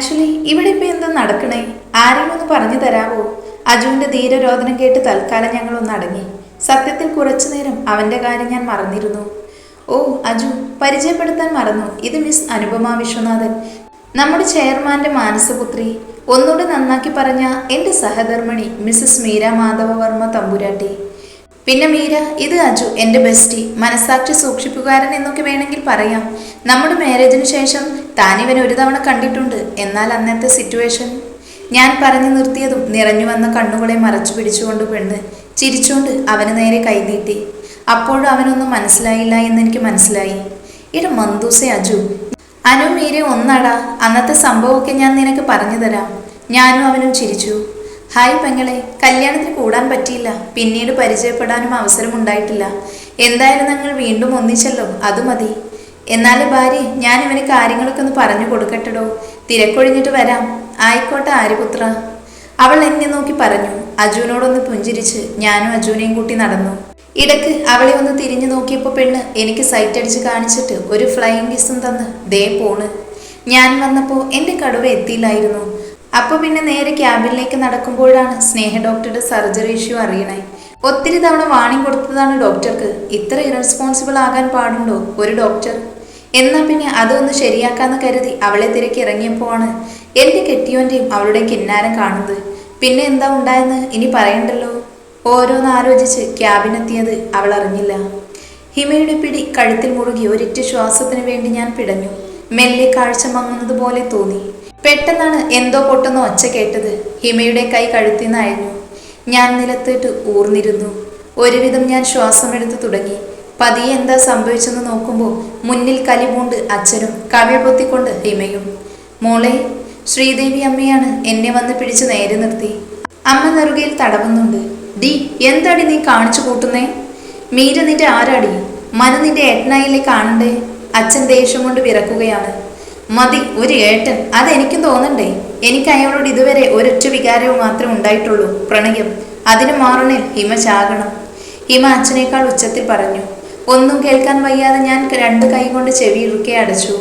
Actually ഇവിടെ ഇപ്പൊ എന്താ നടക്കണേ? ആരെയും ഒന്ന് പറഞ്ഞു തരാവോ? അജുവിന്റെ ധീരരോധനം കേട്ട് തൽക്കാലം ഞങ്ങൾ ഒന്ന് അടങ്ങി. സത്യത്തിൽ കുറച്ചു നേരം അവന്റെ കാര്യം ഞാൻ മറന്നിരുന്നു. ഓ അജു പരിചയപ്പെടുത്താൻ മറന്നു. ഇത് മിസ് അനുപമ വിശ്വനാഥൻ. നമ്മുടെ ചെയർമാന്റെ മാനസപുത്രി. ഒന്നുകൂടെ നന്നാക്കി പറഞ്ഞ എന്റെ സഹധർമ്മിണി മിസ്സസ് മീര മാധവവർമ്മ തമ്പുരാട്ടി. പിന്നെ മീര ഇത് അജു എന്റെ ബെസ്റ്റി മനസാക്ഷി സൂക്ഷിപ്പുകാരൻ എന്നൊക്കെ വേണമെങ്കിൽ പറയാം. നമ്മുടെ മാരേജിന് ശേഷം താനിവനെ ഒരു തവണ കണ്ടിട്ടുണ്ട്. എന്നാൽ അന്നത്തെ സിറ്റുവേഷൻ ഞാൻ പറഞ്ഞു നിർത്തിയതും നിറഞ്ഞു വന്ന കണ്ണുകളെ മറച്ചു പിടിച്ചുകൊണ്ട് പെണ്ണ് ചിരിച്ചുകൊണ്ട് അവന് നേരെ കൈനീട്ടി അപ്പോഴും അവനൊന്നും മനസ്സിലായില്ല എന്നെനിക്ക് മനസ്സിലായി. ഇട മന്ദൂസെ അജു. അനു മീരെ ഒന്നടാ. അന്നത്തെ സംഭവമൊക്കെ ഞാൻ നിനക്ക് പറഞ്ഞു തരാം. ഞാനും അവനും ചിരിച്ചു. ഹായ് പെങ്ങളെ. കല്യാണത്തിന് കൂടാൻ പറ്റിയില്ല. പിന്നീട് പരിചയപ്പെടാനും അവസരമുണ്ടായിട്ടില്ല. എന്തായാലും ഞങ്ങൾ വീണ്ടും ഒന്നിച്ചല്ലോ. അത് മതി. എന്നാലും ഭാര്യ ഞാൻ ഇവന് കാര്യങ്ങളൊക്കെ ഒന്ന് പറഞ്ഞു കൊടുക്കട്ടെടോ. തിരക്കൊഴിഞ്ഞിട്ട് വരാം. ആയിക്കോട്ടെ ആര്യപുത്ര. അവൾ എന്നെ നോക്കി പറഞ്ഞു. അജുവിനോടൊന്ന് പുഞ്ചിരിച്ച് ഞാനും അജുവിനെയും കൂട്ടി നടന്നു. ഇടയ്ക്ക് അവളെ ഒന്ന് തിരിഞ്ഞു നോക്കിയപ്പോൾ പെണ്ണ് എനിക്ക് സൈറ്റ് അടിച്ച് കാണിച്ചിട്ട് ഒരു ഫ്ലൈയിങ് കിസും തന്ന്. ദേ പോണ്. ഞാൻ വന്നപ്പോൾ എന്റെ കടുവ എത്തിയില്ലായിരുന്നു. അപ്പോൾ പിന്നെ നേരെ ക്യാബിനിലേക്ക് നടക്കുമ്പോഴാണ് സ്നേഹ ഡോക്ടറുടെ സർജറി ഇഷ്യൂ അറിയണേ. ഒത്തിരി തവണ വാണിംഗ് കൊടുത്തതാണ് ഡോക്ടർക്ക് ഇത്ര ഇറസ്പോൺസിബിൾ ആകാൻ പാടുണ്ടോ ഒരു ഡോക്ടർ എന്നാൽ പിന്നെ അതൊന്ന് ശരിയാക്കാന്ന് കരുതി അവളെ തിരക്കി ഇറങ്ങിയപ്പോഴാണ് എന്റെ കെട്ടിയോന്റെയും അവളുടെ കിന്നാരം കാണുന്നത്. പിന്നെ എന്താ ഉണ്ടായെന്ന് ഇനി പറയണ്ടല്ലോ? ഓരോന്ന് ആലോചിച്ച് ക്യാബിനെത്തിയത് അവൾ അറിഞ്ഞില്ല. ഹിമയുടെ പിടി കഴുത്തിൽ മുറുകി ഒരിറ്റ ശ്വാസത്തിന് വേണ്ടി ഞാൻ പിടഞ്ഞു. മെല്ലെ കാഴ്ച മങ്ങുന്നത് പോലെ തോന്നി. പെട്ടെന്നാണ് എന്തോ പൊട്ടുന്ന ഒച്ച കേട്ടത്. ഹിമയുടെ കൈ കഴുത്തിൽ നിന്ന് അയഞ്ഞു. ഞാൻ നിലത്തിട്ട് ഊർന്നിരുന്നു. ഒരുവിധം ഞാൻ ശ്വാസമെടുത്ത് തുടങ്ങി. പതിയെ എന്താ സംഭവിച്ചെന്ന് നോക്കുമ്പോൾ മുന്നിൽ കലിപൂണ്ട് അച്ഛനും കവിൾ പൊത്തിക്കൊണ്ട് ഹിമയും. മോളെ ശ്രീദേവി അമ്മയാണ് എന്നെ വന്ന് പിടിച്ച് നേരെ നിർത്തി. അമ്മ നെറുകയിൽ തടവുന്നുണ്ട്. ഡി എന്താടി നീ കാണിച്ചു കൂട്ടുന്നേ? മീര നിന്റെ ആരാടി? മനു നിന്റെ ഏട്ടനായില്ലേ കാണണ്ടേ? അച്ഛൻ ദേഷ്യം കൊണ്ട് വിറക്കുകയാണ്. മതി ഒരു ഏട്ടൻ അതെനിക്കും തോന്നണ്ടേ? എനിക്ക് അയാളോട് ഇതുവരെ ഒരൊറ്റ വികാരവും മാത്രമേ ഉണ്ടായിട്ടുള്ളൂ പ്രണയം. അതിന് മാറണേൽ ഹിമ ചാകണം. ഹിമ അച്ഛനേക്കാൾ ഉച്ചത്തിൽ പറഞ്ഞു. ഒന്നും കേൾക്കാൻ വയ്യാതെ ഞാൻ രണ്ട് കൈ കൊണ്ട് ചെവി ഇറുക്കെ അടച്ചു.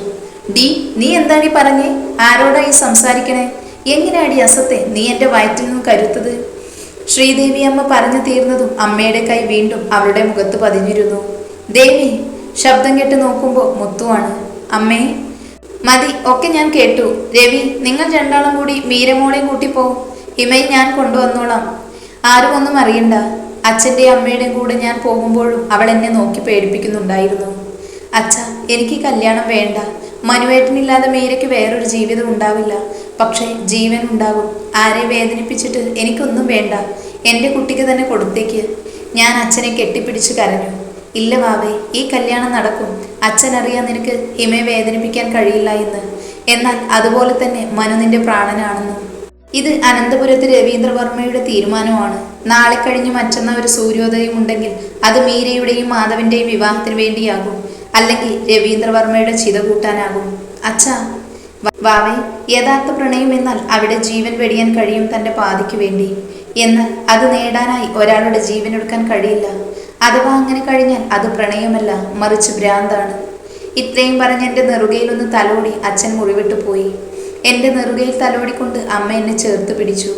ഡി നീ എന്താടി പറഞ്ഞേ? ആരോടായി സംസാരിക്കണേ? എങ്ങനെയാടി അസത്തെ നീ എന്റെ വയറ്റിൽ നിന്നും കരുത്തത്? ശ്രീദേവി അമ്മ പറഞ്ഞു തീർന്നതും അമ്മയുടെ കൈ വീണ്ടും അവളുടെ മുഖത്ത് പതിഞ്ഞിരുന്നു. ദേവി ശബ്ദം കേട്ട് നോക്കുമ്പോൾ മുത്തുവാണ്. അമ്മേ മതി ഒക്കെ ഞാൻ കേട്ടു. രവി നിങ്ങൾ രണ്ടാളും കൂടി മീരമോളെയും കൂട്ടി പോ. ഹിമയെ ഞാൻ കൊണ്ടുവന്നോളാം. ആരും ഒന്നും അറിയണ്ട. അച്ഛന്റെയും അമ്മയുടെയും കൂടെ ഞാൻ പോകുമ്പോഴും അവൾ എന്നെ നോക്കി പേടിപ്പിക്കുന്നുണ്ടായിരുന്നു. അച്ഛ എനിക്ക് കല്യാണം വേണ്ട. മനുവേട്ടനില്ലാതെ മീരയ്ക്ക് വേറൊരു ജീവിതം ഉണ്ടാവില്ല. പക്ഷേ ജീവൻ ഉണ്ടാകും. ആരെ വേദനിപ്പിച്ചിട്ട് എനിക്കൊന്നും വേണ്ട. എന്റെ കുട്ടിക്ക് തന്നെ കൊടുത്തേക്ക്. ഞാൻ അച്ഛനെ കെട്ടിപ്പിടിച്ച് കരഞ്ഞു. ഇല്ല വാവേ ഈ കല്യാണം നടക്കും. അച്ഛൻ അറിയാൻ നിനക്ക് ഹിമയെ വേദനിപ്പിക്കാൻ കഴിയില്ല എന്ന്. എന്നാൽ അതുപോലെ തന്നെ മനു നിന്റെ പ്രാണനാണെന്നും. ഇത് അനന്തപുരത്ത് രവീന്ദ്രവർമ്മയുടെ തീരുമാനമാണ്. നാളെ കഴിഞ്ഞ് മറ്റന്ന ഒരു സൂര്യോദയം ഉണ്ടെങ്കിൽ അത് മീരയുടെയും മാധവന്റെയും വിവാഹത്തിന് വേണ്ടിയാകും. അല്ലെങ്കിൽ രവീന്ദ്രവർമ്മയുടെ ചിത കൂട്ടാനാകും. അച്ഛാ വാവേ യഥാർത്ഥ പ്രണയം എന്നാൽ അവിടെ ജീവൻ വെടിയാൻ കഴിയും തന്റെ പാതിക്ക് വേണ്ടി. എന്നാൽ അത് നേടാനായി ഒരാളുടെ ജീവൻ എടുക്കാൻ കഴിയില്ല. അഥവാ അങ്ങനെ കഴിഞ്ഞാൽ അത് പ്രണയമല്ല മറിച്ച് ഭ്രാന്താണ്. ഇത്രയും പറഞ്ഞ് എന്റെ നെറുകയിലൊന്ന് തലോടി അച്ഛൻ മുറിവിട്ടു പോയി. എന്റെ നെറുകയിൽ തലോടിക്കൊണ്ട് അമ്മ എന്നെ ചേർത്ത് പിടിച്ചു.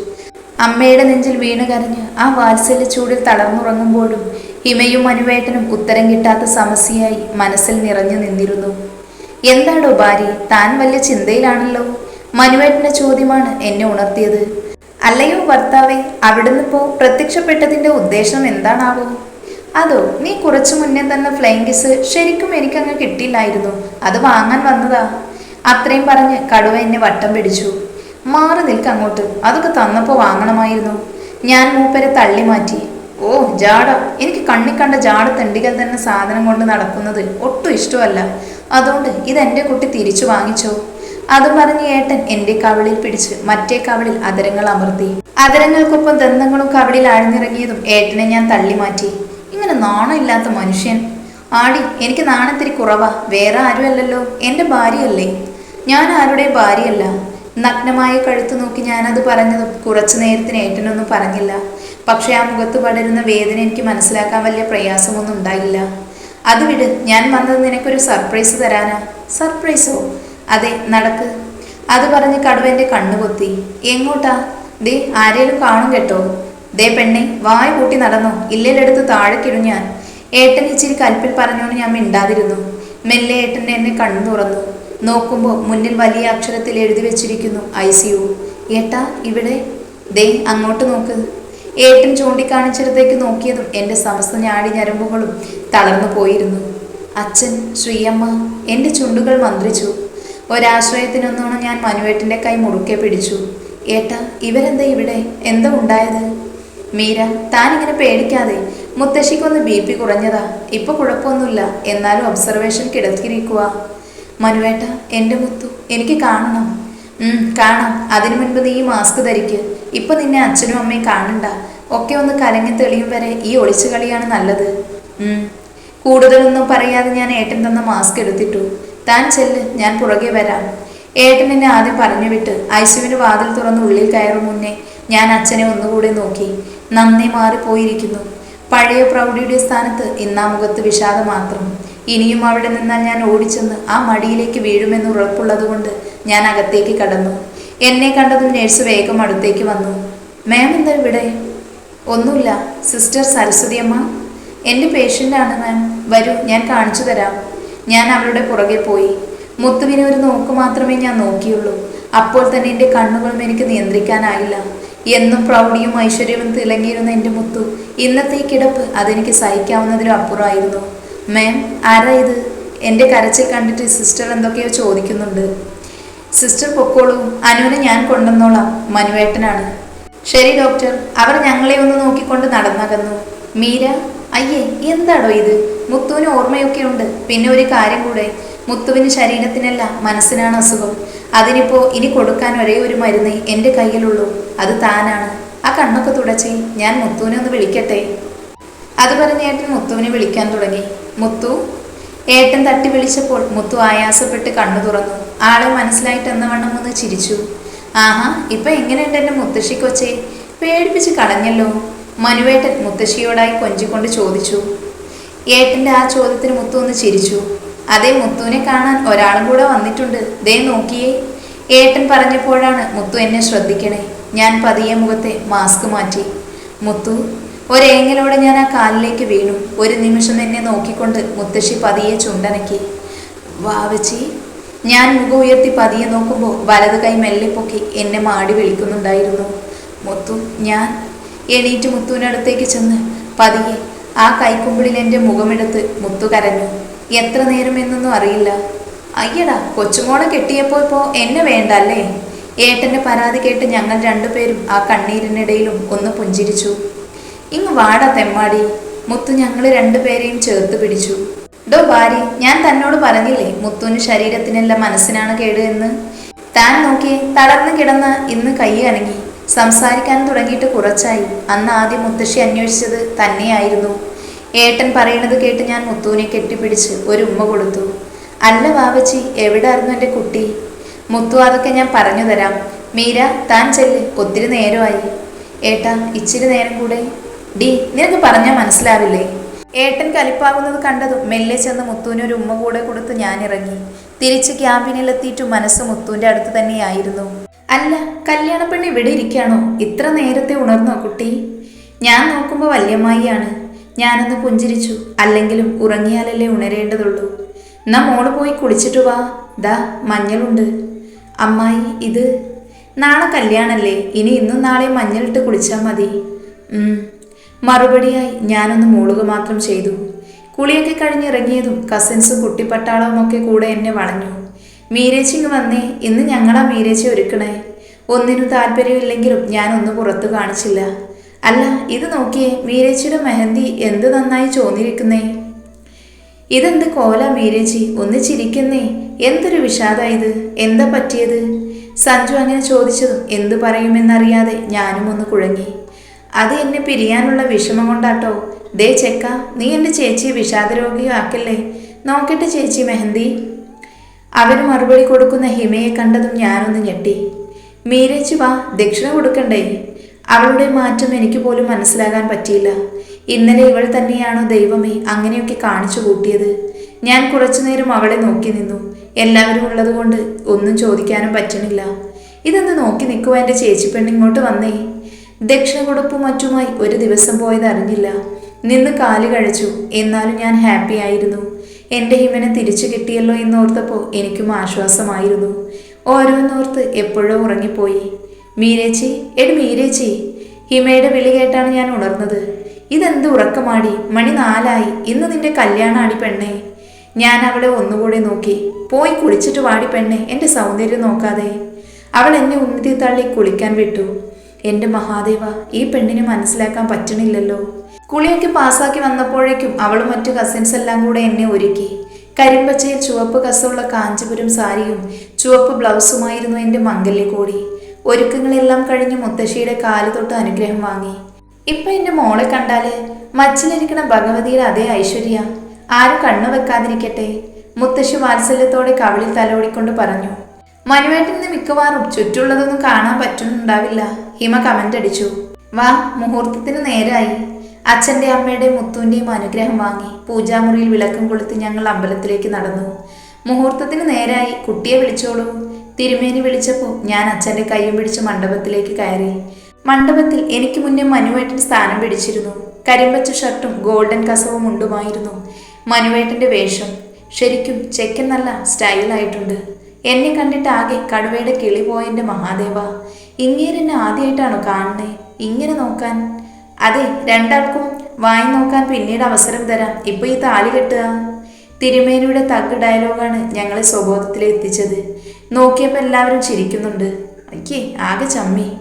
അമ്മയുടെ നെഞ്ചിൽ വീണ് കരഞ്ഞ് ആ വാത്സല്യ ചൂടിൽ തളർന്നുറങ്ങുമ്പോഴും ഹിമയും മനുവേട്ടനും ഉത്തരം കിട്ടാത്ത സമസ്യയായി മനസ്സിൽ നിറഞ്ഞു നിന്നിരുന്നു. എന്താടോ ഭാര്യ താൻ വലിയ ചിന്തയിലാണല്ലോ. മനുവേട്ടന്റെ ചോദ്യമാണ് എന്നെ ഉണർത്തിയത്. അല്ലയോ ഭർത്താവെ അവിടുന്ന് ഇപ്പോ പ്രത്യക്ഷപ്പെട്ടതിന്റെ ഉദ്ദേശം എന്താണാവോ? അതോ നീ കുറച്ചു മുന്നേ തന്ന ഫ്ലൈങ് കിസ് ശരിക്കും എനിക്കങ്ങ് കിട്ടിയില്ലായിരുന്നു. അത് വാങ്ങാൻ വന്നതാ. അത്രയും പറഞ്ഞ് കടുവ എന്നെ വട്ടം പിടിച്ചു. മാറി നിൽക്ക അങ്ങോട്ട്. അതൊക്കെ തന്നപ്പോൾ വാങ്ങണമായിരുന്നു. ഞാൻ മൂപ്പരെ തള്ളി മാറ്റി. ഓ ജാട എനിക്ക് കണ്ണി കണ്ട ജാട തെണ്ടികൾ തന്നെ സാധനം കൊണ്ട് നടക്കുന്നത് ഒട്ടും ഇഷ്ടമല്ല. അതുകൊണ്ട് ഇത് എന്റെ കുട്ടി തിരിച്ചു വാങ്ങിച്ചോ. അത് പറഞ്ഞ് ഏട്ടൻ എന്റെ കവിളിൽ പിടിച്ച് മറ്റേ കവിളിൽ അതരങ്ങൾ അമർത്തി. അതരങ്ങൾക്കൊപ്പം ദന്തങ്ങളും കവിളിൽ ആഴ്ന്നിറങ്ങിയതും ഏട്ടനെ ഞാൻ തള്ളി മാറ്റി. ഇങ്ങനെ നാണമില്ലാത്ത മനുഷ്യൻ. ആടി എനിക്ക് നാണത്തിരി കുറവാ. വേറെ ആരുമല്ലല്ലോ. എന്റെ ഭാര്യയല്ലേ. ഞാൻ ആരുടെ ഭാര്യയല്ല. നഗ്നമായ കഴുത്ത് നോക്കി ഞാനത് പറഞ്ഞത് കുറച്ചു നേരത്തിന് ഏട്ടനൊന്നും പറഞ്ഞില്ല. പക്ഷെ ആ മുഖത്ത് പടരുന്ന വേദന എനിക്ക് മനസ്സിലാക്കാൻ വലിയ പ്രയാസമൊന്നും ഉണ്ടായില്ല. അത് വിട് ഞാൻ വന്നത് നിനക്കൊരു സർപ്രൈസ് തരാനാ? സർപ്രൈസോ? അതെ നടക്ക്. അത് പറഞ്ഞ് കടുവന്റെ കണ്ണുപൊത്തി എങ്ങോട്ടാ? ദേ ആരേലും കാണും കേട്ടോ. ദേ പെണ്ണെ വായ കൂട്ടി നടന്നോ? ഇല്ലേലെടുത്ത് താഴെക്കിടും ഞാൻ. ഏട്ടൻ ഇച്ചിരി കൽപ്പിൽ പറഞ്ഞോണ്ട് ഞാൻ മിണ്ടാതിരുന്നു. മെല്ലെ ഏട്ടൻ എന്നെ കണ്ണു തുറന്നു. നോക്കുമ്പോൾ മുന്നിൽ വലിയ അക്ഷരത്തിൽ എഴുതി വെച്ചിരിക്കുന്നു ഐ സി യു. ഏട്ടാ ഇവിടെ? ദേ അങ്ങോട്ട് നോക്ക്. ഏട്ടൻ ചൂണ്ടിക്കാണിച്ചിടത്തേക്ക് നോക്കിയതും എന്റെ സമസ്ത ഞാടി ഞരമ്പുകളും തളർന്നു പോയിരുന്നു. അച്ഛൻ ശ്രീയമ്മ എന്റെ ചുണ്ടുകൾ മന്ത്രിച്ചു. ഒരാശ്രയത്തിനൊന്നോണം ഞാൻ മനുവേട്ടന്റെ കൈ മുറുക്കെ പിടിച്ചു. ഏട്ടാ ഇവരെന്താ ഇവിടെ? എന്താ ഉണ്ടായത്? മീര താനിങ്ങനെ പേടിക്കാതെ മുത്തശ്ശിക്കൊന്ന് ബി പി കുറഞ്ഞതാ. ഇപ്പൊ കുഴപ്പമൊന്നുമില്ല. എന്നാലും ഒബ്സർവേഷൻ കിടത്തിയിരിക്കുക മനുവേട്ട എന്റെ മുത്തു എനിക്ക് കാണണം. കാണാം. അതിനു മുൻപ് നീ ഈ മാസ്ക് ധരിക്ക്. ഇപ്പൊ നിന്നെ അച്ഛനും അമ്മയും കാണണ്ട. ഒക്കെ ഒന്ന് കലങ്ങി തെളിയും വരെ ഈ ഒളിച്ചു കളിയാണ് നല്ലത്. കൂടുതലൊന്നും പറയാതെ ഞാൻ ഏട്ടൻ തന്ന മാസ്ക് എടുത്തിട്ടു. താൻ ചെല്ല് ഞാൻ പുറകെ വരാം. ഏട്ടൻ എന്നെ ആദ്യം പറഞ്ഞു വിട്ട് ഐശുവിന് വാതിൽ തുറന്ന് ഉള്ളിൽ കയറും മുന്നേ ഞാൻ അച്ഛനെ ഒന്നുകൂടെ നോക്കി. നന്ദി മാറിപ്പോയിരിക്കുന്നു. പഴയ പ്രൗഢിയുടെ സ്ഥാനത്ത് ഇന്നാ മുഖത്ത് വിഷാദം മാത്രം. ഇനിയും അവിടെ നിന്നാൽ ഞാൻ ഓടിച്ചെന്ന് ആ മടിയിലേക്ക് വീഴുമെന്ന് ഉറപ്പുള്ളതുകൊണ്ട് ഞാൻ അകത്തേക്ക് കടന്നു. എന്നെ കണ്ടതും നേഴ്സ് വേഗം അടുത്തേക്ക് വന്നു. മാം എന്താ ഇവിടെ? ഒന്നുമില്ല സിസ്റ്റർ സരസ്വതി അമ്മ. എന്റെ പേഷ്യന്റാണ് മാം. വരൂ ഞാൻ കാണിച്ചു തരാം. ഞാൻ അവളുടെ പുറകെ പോയി. മുത്തുവിനെ ഒരു നോക്ക് മാത്രമേ ഞാൻ നോക്കിയുള്ളൂ. അപ്പോൾ തന്നെ എന്റെ കണ്ണുകളും എനിക്ക് നിയന്ത്രിക്കാനായില്ല. എന്നും പ്രൗഢിയും ഐശ്വര്യവും തിളങ്ങിയിരുന്ന എന്റെ മുത്തു. ഇന്നത്തെ കിടപ്പ് അതെനിക്ക് സഹിക്കാവുന്നതിലും അപ്പുറമായിരുന്നു. മാം ആരാ ഇത്? എന്റെ കരച്ചിൽ കണ്ടിട്ട് സിസ്റ്റർ എന്തൊക്കെയോ ചോദിക്കുന്നുണ്ട്. സിസ്റ്റർ പൊക്കോളൂ. അനുവിനെ ഞാൻ കൊണ്ടുവന്നോളാം. മനുവേട്ടനാണ്. ശരി ഡോക്ടർ. അവർ ഞങ്ങളെ ഒന്ന് നോക്കിക്കൊണ്ട് നടന്നകന്നു. മീര അയ്യേ എന്താടോ ഇത്? മുത്തുവിന് ഓർമ്മയൊക്കെ ഉണ്ട് പിന്നെ ഒരു കാര്യം കൂടെ. മുത്തുവിന് ശരീരത്തിനല്ല മനസ്സിനാണ് അസുഖം. അതിനിപ്പോ ഇനി കൊടുക്കാൻ ഒരേ ഒരു മരുന്ന് എന്റെ കയ്യിലുള്ളൂ. അത് താനാണ്. ആ കണ്ണൊക്കെ തുടച്ച് ഞാൻ മുത്തുവിനെ ഒന്ന് വിളിക്കട്ടെ? അത് പറഞ്ഞ് ഏട്ടൻ മുത്തുവിനെ വിളിക്കാൻ തുടങ്ങി. മുത്തു ഏട്ടൻ തട്ടി വിളിച്ചപ്പോൾ മുത്തു ആയാസപ്പെട്ട് കണ്ണു തുറന്നു. ആളെ മനസ്സിലായിട്ട് എന്ന വണ്ണം ഒന്ന് ചിരിച്ചു. ആഹാ ഇപ്പൊ എങ്ങനെയുണ്ട് എന്റെ മുത്തശ്ശി കൊച്ചെ? പേടിപ്പിച്ച് കളഞ്ഞല്ലോ. മനുവേട്ടൻ മുത്തശ്ശിയോടായി കൊഞ്ചിക്കൊണ്ട് ചോദിച്ചു. ഏട്ടന്റെ ആ ചോദ്യത്തിന് മുത്തു ഒന്ന് ചിരിച്ചു. അതേ മുത്തുവിനെ കാണാൻ ഒരാളും കൂടെ വന്നിട്ടുണ്ട്. ദേ നോക്കിയേ. ഏട്ടൻ പറഞ്ഞപ്പോഴാണ് മുത്തു എന്നെ ശ്രദ്ധിക്കണേ. ഞാൻ പതിയെ മുഖത്തെ മാസ്ക് മാറ്റി. മുത്തു ഒരേങ്ങലോടെ ഞാൻ ആ കാലിലേക്ക് വീണു. ഒരു നിമിഷം എന്നെ നോക്കിക്കൊണ്ട് മുത്തശ്ശി പതിയെ ചുണ്ടനക്കി. വാവച്ചി ഞാൻ മുഖം ഉയർത്തി പതിയെ നോക്കുമ്പോൾ വലത് കൈ മെല്ലെ പൊക്കി എന്നെ മാടി വിളിക്കുന്നുണ്ടായിരുന്നു. മുത്തു ഞാൻ എണീറ്റ് മുത്തുവിനടുത്തേക്ക് ചെന്ന് പതിയെ ആ കൈക്കുമ്പിളിൽ എന്റെ മുഖമെടുത്ത് മുത്തു കരഞ്ഞു. എത്ര നേരം എന്നൊന്നും അറിയില്ല. അയ്യടാ കൊച്ചുമോളെ കെട്ടിയപ്പോൾ ഇപ്പോൾ എന്നെ വേണ്ട അല്ലേ ഏട്ടന്റെ പരാതി കേട്ട് ഞങ്ങൾ രണ്ടുപേരും ആ കണ്ണീരിനിടയിലും ഒന്ന് പുഞ്ചിരിച്ചു. ഇങ്ങ് വാടാ തെമ്മാടി. മുത്തു ഞങ്ങൾ രണ്ടുപേരെയും ചേർത്ത് പിടിച്ചു. ഡോ ഭാര്യ ഞാൻ തന്നോട് പറഞ്ഞില്ലേ മുത്തുവിന് ശരീരത്തിനല്ല മനസ്സിനാണ് കേട് എന്ന്? താൻ നോക്കിയേ തളർന്നു കിടന്ന് ഇന്ന് കൈ അനങ്ങി. സംസാരിക്കാൻ തുടങ്ങിയിട്ട് കുറച്ചായി. അന്ന് ആദ്യം മുത്തശ്ശി അന്വേഷിച്ചത് തന്നെയായിരുന്നു. ഏട്ടൻ പറയണത് കേട്ട് ഞാൻ മുത്തുവിനെ കെട്ടിപ്പിടിച്ച് ഒരു ഉമ്മ കൊടുത്തു. അല്ല വാവച്ചി എവിടായിരുന്നു എന്റെ കുട്ടി? മുത്തു അതൊക്കെ ഞാൻ പറഞ്ഞു തരാം. മീര താൻ ചെല്ല് ഒത്തിരി നേരമായി. ഏട്ടാ ഇച്ചിരി നേരം കൂടെ. ഡി നിനക്ക് പറഞ്ഞാൽ മനസ്സിലാവില്ലേ? ഏട്ടൻ കലിപ്പാകുന്നത് കണ്ടതും മെല്ലെ ചെന്ന് മുത്തുവിന് ഒരു ഉമ്മ കൂടെ കൊടുത്ത് ഞാൻ ഇറങ്ങി. തിരിച്ച് ക്യാമ്പിനിലെത്തിയിട്ടു മനസ്സ് മുത്തുവിന്റെ അടുത്ത് തന്നെയായിരുന്നു. അല്ല കല്യാണപ്പെണ്ണി പെണ്ണ് ഇവിടെ ഇരിക്കുകയാണോ? ഇത്ര നേരത്തെ ഉണർന്നോ കുട്ടി? ഞാൻ നോക്കുമ്പോൾ വല്യമ്മായിയാണ്. ഞാനൊന്ന് പുഞ്ചിരിച്ചു. അല്ലെങ്കിലും ഉറങ്ങിയാലല്ലേ ഉണരേണ്ടതുള്ളൂ. എന്നാ മോൾ പോയി കുളിച്ചിട്ട് വാ. ദാ മഞ്ഞളുണ്ട്. അമ്മായി ഇത് നാളെ കല്യാണല്ലേ. ഇനി ഇന്നും നാളെ മഞ്ഞളിട്ട് കുളിച്ചാൽ മതി. മറുപടിയായി ഞാനൊന്ന് മൂളുക മാത്രം ചെയ്തു. കുളിയൊക്കെ കഴിഞ്ഞിറങ്ങിയതും കസിൻസും കുട്ടിപ്പട്ടാളവും ഒക്കെ കൂടെ എന്നെ വളഞ്ഞു. മീരേച്ചി ഇങ്ങ് വന്നേ. ഇന്ന് ഞങ്ങളാ മീരേച്ചി ഒരുക്കണേ. ഒന്നിനും താല്പര്യമില്ലെങ്കിലും ഞാൻ ഒന്ന് പുറത്തു കാണിച്ചില്ല. അല്ല ഇത് നോക്കിയേ മീരേച്ചിയുടെ മെഹന്തി എന്ത് നന്നായി ചോന്നിരിക്കുന്നേ? ഇതെന്ത് കോല മീരേച്ചി ഒന്ന് ചിരിക്കുന്നേ എന്തൊരു വിഷാദ ഇത് എന്താ പറ്റിയത്? സഞ്ജു അങ്ങനെ ചോദിച്ചതും എന്തു പറയുമെന്നറിയാതെ ഞാനും ഒന്ന് കുഴങ്ങി. അത് എന്നെ പിരിയാനുള്ള വിഷമം കൊണ്ടാട്ടോ. ദേ ചെക്ക നീ എന്റെ ചേച്ചിയെ വിഷാദരോഗിയാക്കല്ലേ? നോക്കട്ടെ ചേച്ചി മെഹന്തി. അവന് മറുപടി കൊടുക്കുന്ന ഹിമയെ കണ്ടതും ഞാനൊന്ന് ഞെട്ടി. മീരേച്ചി വാ ദക്ഷിണ കൊടുക്കണ്ടേ? അവളുടെ മാറ്റം എനിക്ക് പോലും മനസ്സിലാകാൻ പറ്റിയില്ല. ഇന്നലെ ഇവൾ തന്നെയാണോ ദൈവമേ അങ്ങനെയൊക്കെ കാണിച്ചു കൂട്ടിയത്. ഞാൻ കുറച്ചുനേരം അവളെ നോക്കി നിന്നു. എല്ലാവരും ഉള്ളതുകൊണ്ട് ഒന്നും ചോദിക്കാനും പറ്റണില്ല. ഇതൊന്ന് നോക്കി നിൽക്കുവാൻ എന്റെ ചേച്ചി പെണ്ണിങ്ങോട്ട് വന്നേ. ദക്ഷിണ കൊടുപ്പും മറ്റുമായി ഒരു ദിവസം പോയത് അറിഞ്ഞില്ല. നിന്ന് കാൽ കഴിച്ചു. എന്നാലും ഞാൻ ഹാപ്പി ആയിരുന്നു. എന്റെ ഹിമനെ തിരിച്ചു കിട്ടിയല്ലോ എന്നോർത്തപ്പോൾ എനിക്കും ആശ്വാസമായിരുന്നു. ഓരോന്നോർത്ത് എപ്പോഴോ ഉറങ്ങിപ്പോയി. മീരേച്ചി എടി മീരേച്ചി ഹിമയുടെ വിളി കേട്ടാണ് ഞാൻ ഉണർന്നത്. ഇതെന്ത് ഉറക്കമാടി? മണി നാലായി. ഇന്ന് നിന്റെ കല്യാണാടി പെണ്ണേ. ഞാൻ അവളെ ഒന്നുകൂടി നോക്കി. പോയി കുളിച്ചിട്ട് വാടി പെണ്ണെ. എന്റെ സൗന്ദര്യം നോക്കാതെ. അവൾ എന്നെ ഉന്നതി തള്ളി കുളിക്കാൻ വിട്ടു. എന്റെ മഹാദേവ ഈ പെണ്ണിനെ മനസ്സിലാക്കാൻ പറ്റണില്ലല്ലോ. കുളിയൊക്കെ പാസ്സാക്കി വന്നപ്പോഴേക്കും അവൾ മറ്റു കസിൻസ് എല്ലാം കൂടെ എന്നെ ഒരുക്കി. കരിമ്പച്ചയിൽ ചുവപ്പ് കസുള്ള കാഞ്ചിപുരം സാരിയും ചുവപ്പ് ബ്ലൗസുമായിരുന്നു എന്റെ മംഗല്യക്കോടി ഒരുക്കങ്ങളെല്ലാം കഴിഞ്ഞ് മുത്തശ്ശിയുടെ കാൽ തൊട്ട് അനുഗ്രഹം വാങ്ങി. ഇപ്പൊ എന്റെ മോളെ കണ്ടാൽ മച്ചിലിരിക്കണ ഭഗവതിയുടെ അതേ ഐശ്വര്യ. ആരും കണ്ണു വെക്കാതിരിക്കട്ടെ മുത്തശ്ശി വാത്സല്യത്തോടെ കവിളിൽ തലോടിക്കൊണ്ട് പറഞ്ഞു. മനുവേട്ടിന് മിക്കവാറും ചുറ്റുള്ളതൊന്നും കാണാൻ പറ്റുന്നുണ്ടാവില്ല ഹിമ കമന്റ് അടിച്ചു. വാ മുഹൂർത്തത്തിന് നേരായി. അച്ഛന്റെ അമ്മയുടെയും മുത്തുവിന്റെയും അനുഗ്രഹം വാങ്ങി. പൂജാമുറിയിൽ വിളക്കം കൊളുത്തി ഞങ്ങൾ അമ്പലത്തിലേക്ക് നടന്നു. മുഹൂർത്തത്തിന് നേരായി കുട്ടിയെ വിളിച്ചോളൂ. തിരുമേനി വിളിച്ചപ്പോൾ ഞാൻ അച്ഛന്റെ കൈയും പിടിച്ച് മണ്ഡപത്തിലേക്ക് കയറി. മണ്ഡപത്തിൽ എനിക്ക് മുന്നേ മനുവേട്ടൻ സ്ഥാനം പിടിച്ചിരുന്നു. കരിമ്പച്ച ഷർട്ടും ഗോൾഡൻ കസവും ഉണ്ടുമായിരുന്നു. മനുവേട്ടന്റെ വേഷം ശരിക്കും ചെക്കൻ നല്ല സ്റ്റൈലായിട്ടുണ്ട് എന്നെ കണ്ടിട്ട് ആകെ കടുവയുടെ കിളി പോയെന്റെ മഹാദേവ. ഇങ്ങേരെന്നെ ആദ്യമായിട്ടാണോ കാണണേ ഇങ്ങനെ നോക്കാൻ. അതെ രണ്ടാൾക്കും വായി നോക്കാൻ പിന്നീട് അവസരം തരാം. ഇപ്പൊ ഈ താലി കെട്ടുക. തിരുമേനിയുടെ തഗ് ഡയലോഗാണ് ഞങ്ങളെ സ്വബോധത്തിൽ എത്തിച്ചത്. നോക്കിയപ്പോൾ എല്ലാവരും ചിരിക്കുന്നുണ്ട്. അയ്യേ ആകെ ചമ്മി.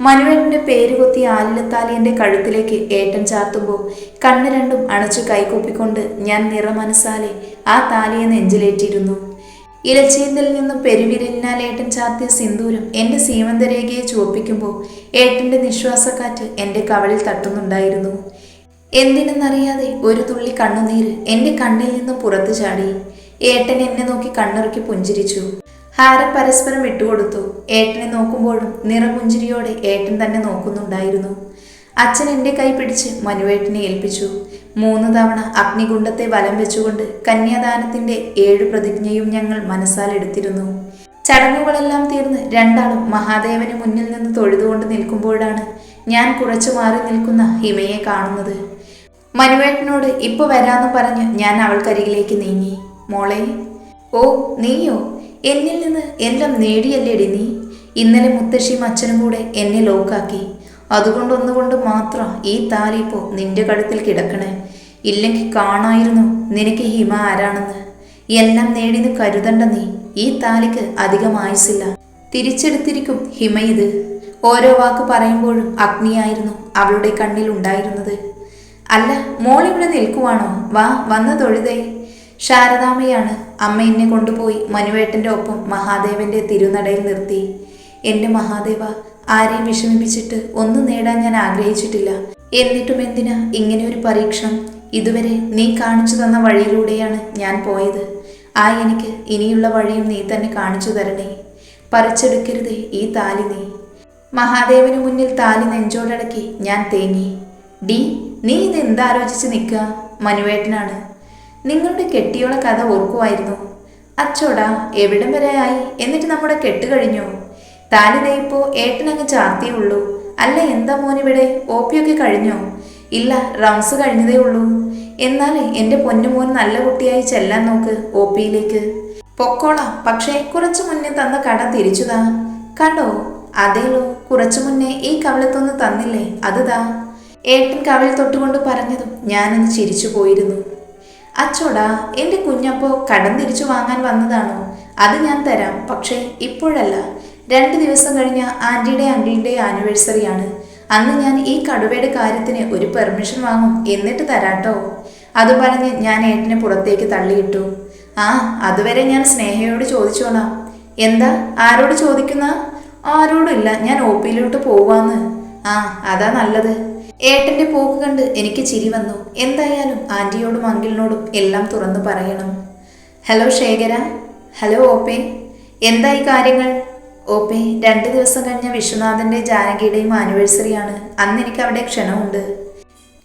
മനുവേട്ടന്റെ പേര് കൊത്തി ആലിലത്താലി എന്റെ കഴുത്തിലേക്ക് ഏട്ടൻ ചാർത്തുമ്പോൾ കണ്ണ് രണ്ടും അണച്ചു കൈകൂപ്പിക്കൊണ്ട് ഞാൻ നിറമനസാലെ ആ താലിയെ നെഞ്ചിലേറ്റിയിരുന്നു. ഇലച്ചീന്തൽ നിന്നും പെരുവിരലിനാൽ ഏട്ടൻ ചാർത്തിയ സിന്ദൂരം എന്റെ സീമന്തരേഖയെ ചുവപ്പിക്കുമ്പോൾ ഏട്ടന്റെ നിശ്വാസക്കാറ്റ് എന്റെ കവളിൽ തട്ടുന്നുണ്ടായിരുന്നു. എന്തിനെന്നറിയാതെ ഒരു തുള്ളി കണ്ണുനീര് എന്റെ കണ്ണിൽ നിന്നും പുറത്തു ചാടി. ഏട്ടൻ എന്നെ നോക്കി കണ്ണിറുക്കി പുഞ്ചിരിച്ചു. ഹാരം പരസ്പരം വിട്ടുകൊടുത്തു. ഏട്ടനെ നോക്കുമ്പോഴും നിറപുഞ്ചിരിയോടെ ഏട്ടൻ തന്നെ നോക്കുന്നുണ്ടായിരുന്നു. അച്ഛൻ എന്റെ കൈ പിടിച്ച് മനുവേട്ടനെ ഏൽപ്പിച്ചു. മൂന്ന് തവണ അഗ്നികുണ്ഡത്തെ വലം വെച്ചുകൊണ്ട് കന്യാദാനത്തിന്റെ ഏഴു പ്രതിജ്ഞയും ഞങ്ങൾ മനസ്സാലെടുത്തിരുന്നു ചടങ്ങുകളെല്ലാം തീർന്ന് രണ്ടാളും മഹാദേവന് മുന്നിൽ നിന്ന് തൊഴുതുകൊണ്ട് നിൽക്കുമ്പോഴാണ് ഞാൻ കുറച്ചു മാറി നിൽക്കുന്ന ഹിമയെ കാണുന്നത്. മനുവേട്ടനോട് ഇപ്പൊ വരാന്ന് പറഞ്ഞ് ഞാൻ അവൾക്കരികിലേക്ക് നീങ്ങി. മോളെ ഓ നീയോ? എന്നിൽ നിന്ന് എല്ലാം നേടിയല്ലേടി നീ? ഇന്നലെ മുത്തശ്ശിയും അച്ഛനും കൂടെ എന്നെ ലോക്കാക്കി. അതുകൊണ്ടൊന്നുകൊണ്ട് മാത്രം ഈ താലി ഇപ്പോ നിന്റെ കഴുത്തിൽ കിടക്കണേ. ഇല്ലെങ്കിൽ കാണായിരുന്നു നിനക്ക് ഹിമ ആരാണെന്ന്. എല്ലാം നേടിന്ന് കരുതണ്ട നീ. ഈ താലിക്ക് അധികം ആയുസില്ല തിരിച്ചെടുത്തിരിക്കും ഹിമ ഇത്. ഓരോ വാക്ക് പറയുമ്പോഴും അഗ്നിയായിരുന്നു അവളുടെ കണ്ണിൽ ഉണ്ടായിരുന്നത്. അല്ല മോളിവിടെ നിൽക്കുവാണോ? വാ വന്ന് തൊഴുതേ ശാരദാമ്മയാണ് അമ്മ എന്നെ കൊണ്ടുപോയി മനുവേട്ടന്റെ ഒപ്പം മഹാദേവന്റെ തിരുനടയിൽ നിർത്തി. എന്റെ മഹാദേവ ആരെയും വിഷമിപ്പിച്ചിട്ട് ഒന്നും നേടാൻ ഞാൻ ആഗ്രഹിച്ചിട്ടില്ല. എന്നിട്ടും എന്തിനാ ഇങ്ങനെ ഒരു പരീക്ഷണം? ഇതുവരെ നീ കാണിച്ചു തന്ന വഴിയിലൂടെയാണ് ഞാൻ പോയത്. ആ എനിക്ക് ഇനിയുള്ള വഴിയും നീ തന്നെ കാണിച്ചു തരണേ. പറിച്ചെടുക്കരുതേ ഈ താലി നീ. മഹാദേവന് മുന്നിൽ താലി നെഞ്ചോടടക്കി ഞാൻ തേങ്ങി. ഡി നീ ഇത് എന്താലോചിച്ച് നിൽക്കുക? മനുവേട്ടനാണ് നിങ്ങളുടെ കെട്ടിയോളെ കഥ ഓർക്കുമായിരുന്നു അച്ചോടാ എവിടം വരെ ആയി? എന്നിട്ട് നമ്മുടെ കെട്ട് കഴിഞ്ഞോ. താലി നെയ്പ്പോ ഏട്ടനങ്ങ് ചാർത്തിയേ ഉള്ളൂ. അല്ല എന്താ മോനിവിടെ? ഓപ്പിയൊക്കെ കഴിഞ്ഞോ? ഇല്ല റൗണ്ട്സ് കഴിഞ്ഞതേ ഉള്ളൂ. എന്നാൽ എന്റെ പൊന്നുമോൻ നല്ല കുട്ടിയായി ചെല്ലാൻ നോക്ക് ഒ പിയിലേക്ക് പൊക്കോളാം പക്ഷേ കുറച്ചു മുന്നേ തന്ന കട തിരിച്ചുതാ. കണ്ടോ? അതേലോ കുറച്ചു മുന്നേ ഈ കവിളത്തൊന്ന് തന്നില്ലേ അതുതാ. ഏട്ടൻ കവിൾ തൊട്ടുകൊണ്ട് പറഞ്ഞതും ഞാനൊന്ന് ചിരിച്ചു പോയിരുന്നു. അച്ചോടാ എന്റെ കുഞ്ഞപ്പോ കടം തിരിച്ചു വാങ്ങാൻ വന്നതാണോ? അത് ഞാൻ തരാം പക്ഷേ ഇപ്പോഴല്ല. രണ്ട് ദിവസം കഴിഞ്ഞ ആന്റിയുടെ അങ്കിളിന്റെ ആനിവേഴ്സറിയാണ് അന്ന് ഞാൻ ഈ കടുവയുടെ കാര്യത്തിന് ഒരു പെർമിഷൻ വാങ്ങും എന്നിട്ട് തരാട്ടോ. അത് പറഞ്ഞ് ഞാൻ ഏട്ടനെ പുറത്തേക്ക് തള്ളിയിട്ടു. ആ അതുവരെ ഞാൻ സ്നേഹയോട് ചോദിച്ചോളാം. എന്താ ആരോട് ചോദിക്കുന്ന? ആരോടുമില്ല ഞാൻ ഒ പിയിലോട്ട് പോവാന്ന്. ആ അതാ നല്ലത്. ഏട്ടന്റെ പോക്ക് കണ്ട് എനിക്ക് ചിരി വന്നു. എന്തായാലും ആന്റിയോടും അങ്കിളിനോടും എല്ലാം തുറന്നു പറയണം. ഹലോ ശേഖര. ഹലോ ഓപ്പേ. എന്തായി കാര്യങ്ങൾ? ഓപ്പേ രണ്ട് ദിവസം കഴിഞ്ഞ വിശ്വനാഥന്റെ ജാനകിയുടെയും ആനിവേഴ്സറിയാണ്. അന്ന് എനിക്ക് അവിടെ ക്ഷണമുണ്ട്.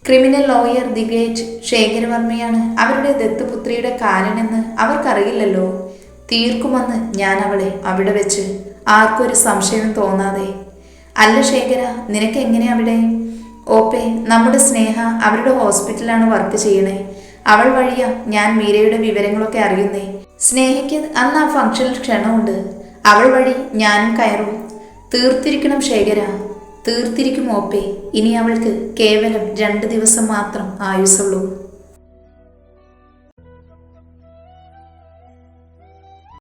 ക്രിമിനൽ ലോയർ ദി ഗ്രേറ്റ് ശേഖരവർമ്മയാണ് അവരുടെ ദത്തുപുത്രിയുടെ കാലനെന്ന് അവർക്കറിയില്ലല്ലോ. തീർക്കുമെന്ന് ഞാൻ അവളെ അവിടെ വെച്ച് ആർക്കൊരു സംശയം തോന്നാതെ. അല്ല ശേഖര നിനക്ക് എങ്ങനെ അവിടെ? ഓപ്പേ നമ്മുടെ സ്നേഹ അവരുടെ ഹോസ്പിറ്റലാണ് വർക്ക് ചെയ്യണേ. അവൾ വഴിയാ ഞാൻ മീരയുടെ വിവരങ്ങളൊക്കെ അറിയുന്നേ. സ്നേഹയ്ക്ക് അന്ന് ആ ഫംഗ്ഷനിൽ ക്ഷണമുണ്ട്. അവൾ വഴി ഞാനും കയറും. തീർത്തിരിക്കണം ശേഖര. തീർത്തിരിക്കും ഓപ്പേ. ഇനി അവൾക്ക് കേവലം രണ്ട് ദിവസം മാത്രം ആയുസുള്ളൂ